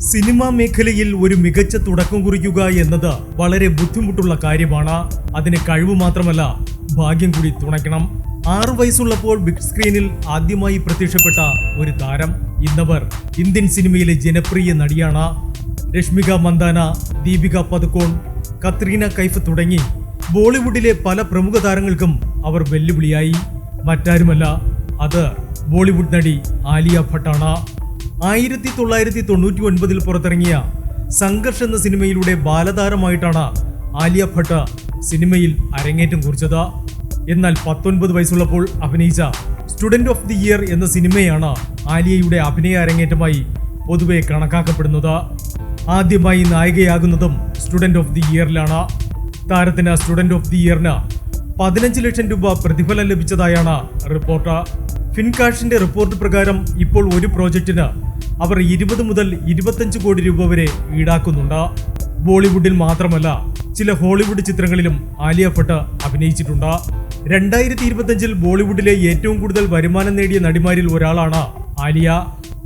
Cinema മേഖലയിൽ ഒരു മികച്ച തുടക്കം കുറിക്കുക എന്നത് വളരെ ബുദ്ധിമുട്ടുള്ള കാര്യമാണ്. അതിന് കഴിവ് മാത്രമല്ല ഭാഗ്യം കൂടി തുണയ്ക്കണം. ആറു വയസ്സുള്ളപ്പോൾ ബിഗ് സ്ക്രീനിൽ ആദ്യമായി പ്രത്യക്ഷപ്പെട്ട ഒരു താരം. ഇന്നവർ ഇന്ത്യൻ സിനിമയിലെ ജനപ്രിയ നടിയാണ്. രശ്മിക മന്ദാന ദീപിക പതുക്കോൺ കത്രീന കൈഫ് തുടങ്ങി ബോളിവുഡിലെ പല പ്രമുഖ താരങ്ങൾക്കും അവർ വെല്ലുവിളിയായി. മറ്റാരുമല്ല അത് ബോളിവുഡ് നടി ആലിയ ഭട്ടാണ്. ആയിരത്തി തൊള്ളായിരത്തി തൊണ്ണൂറ്റി ഒൻപതിൽ പുറത്തിറങ്ങിയ സംഘർഷ് എന്ന സിനിമയിലൂടെ ബാലതാരമായിട്ടാണ് ആലിയ ഭട്ട് സിനിമയിൽ അരങ്ങേറ്റം കുറിച്ചത്. എന്നാൽ പത്തൊൻപത് വയസ്സുള്ളപ്പോൾ അഭിനയിച്ച സ്റ്റുഡന്റ് ഓഫ് ദി ഇയർ എന്ന സിനിമയാണ് ആലിയയുടെ അഭിനയ അരങ്ങേറ്റമായി പൊതുവെ കണക്കാക്കപ്പെടുന്നത്. ആദ്യമായി നായികയാകുന്നതും സ്റ്റുഡന്റ് ഓഫ് ദി ഇയറിലാണ്. താരത്തിന് സ്റ്റുഡന്റ് ഓഫ് ദി ഇയറിന് പതിനഞ്ച് ലക്ഷം രൂപ പ്രതിഫലം ലഭിച്ചതായാണ് റിപ്പോർട്ട്. ഫിൻകാഷിന്റെ റിപ്പോർട്ട് പ്രകാരം ഇപ്പോൾ ഒരു പ്രോജക്റ്റിന് അവർ ഇരുപത് മുതൽ ഇരുപത്തഞ്ച് കോടി രൂപ വരെ ഈടാക്കുന്നുണ്ട്. ബോളിവുഡിൽ മാത്രമല്ല ചില ഹോളിവുഡ് ചിത്രങ്ങളിലും ആലിയ ഭട്ട് അഭിനയിച്ചിട്ടുണ്ട്. രണ്ടായിരത്തി ഇരുപത്തഞ്ചിൽ ബോളിവുഡിലെ ഏറ്റവും കൂടുതൽ വരുമാനം നേടിയ നടിമാരിൽ ഒരാളാണ് ആലിയ.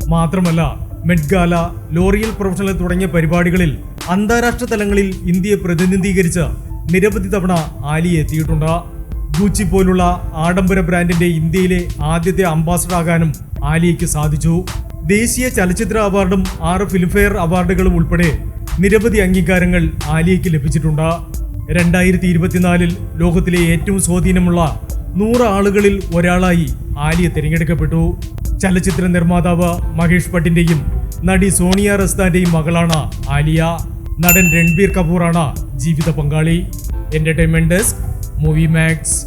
മാത്രമല്ല മെഡ്ഗാല ലോറിയൽ പ്രൊഫഷണൽ തുടങ്ങിയ പരിപാടികളിൽ അന്താരാഷ്ട്ര തലങ്ങളിൽ ഇന്ത്യയെ പ്രതിനിധീകരിച്ച് നിരവധി തവണ ആലിയ എത്തിയിട്ടുണ്ട്. ഗൂച്ചി പോലുള്ള ആഡംബര ബ്രാൻഡിന്റെ ഇന്ത്യയിലെ ആദ്യത്തെ അംബാസഡർ ആകാനും ആലിയയ്ക്ക് സാധിച്ചു. ദേശീയ ചലച്ചിത്ര അവാർഡും ആറ് ഫിലിംഫെയർ അവാർഡുകളും ഉൾപ്പെടെ നിരവധി അംഗീകാരങ്ങൾ ആലിയയ്ക്ക് ലഭിച്ചിട്ടുണ്ട്. രണ്ടായിരത്തി ഇരുപത്തിനാലിൽ ലോകത്തിലെ ഏറ്റവും സ്വാധീനമുള്ള നൂറ് ആളുകളിൽ ഒരാളായി ആലിയ തിരഞ്ഞെടുക്കപ്പെട്ടു. ചലച്ചിത്ര നിർമ്മാതാവ് മഹേഷ് ഭട്ടിന്റെയും നടി സോണിയ റസ്താന്റെയും മകളാണ് ആലിയ. നടൻ രൺബീർ കപൂറാണ് ജീവിത പങ്കാളി. Entertainment desk movie max